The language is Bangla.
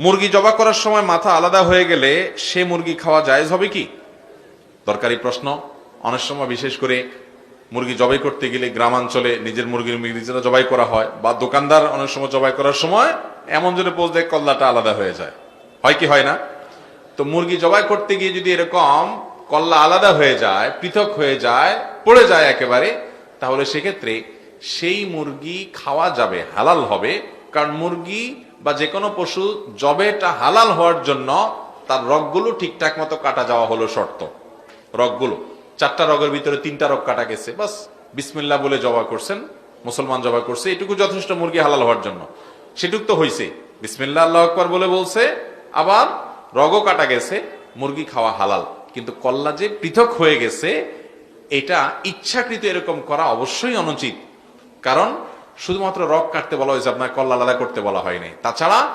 মুরগি জবা করার সময় মাথা আলাদা হয়ে গেলে সে মুরগি খাওয়া জায়েজ হবে কি? দরকারি প্রশ্ন। অনেক সময় বিশেষ করে মুরগি জবাই করতে গেলে গ্রামাঞ্চলে নিজের মুরগির নিজেরা জবাই করা হয় বা দোকানদার অনেক সময় জবাই করার সময় এমন জন্য পোজ দেয়, কল্লাটা আলাদা হয়ে যায়। হয় কি, হয় না? তো মুরগি জবাই করতে গিয়ে যদি এরকম কল্লা আলাদা হয়ে যায়, পৃথক হয়ে যায়, পড়ে যায় একেবারে, তাহলে সেক্ষেত্রে সেই মুরগি খাওয়া যাবে, হালাল হবে। কারণ মুরগি বা যে কোনো পশু জবেটা হালাল হওয়ার জন্য তার রগগুলো ঠিকঠাক মতো কাটা যাওয়া হলো শর্ত। রগগুলো। চারটা রগের ভিতরে তিনটা রগ কাটা গেছে। বাস বিসমিল্লা বলে জবা করছেন, মুসলমান জবা করছে, এটুকু যথেষ্ট মুরগি হালাল হওয়ার জন্য। সেটুক তো হয়েছে বিসমিল্লা আল্লাহ আকবর বলে বলছে, আবার রগও কাটা গেছে, মুরগি খাওয়া হালাল। কিন্তু কল্লা যে পৃথক হয়ে গেছে, এটা ইচ্ছাকৃত এরকম করা অবশ্যই অনুচিত। কারণ শুধুমাত্র রক কাটতে বলা হয়েছে আপনার কল্লা আলাদা করতে বলা হয়নি। তাছাড়া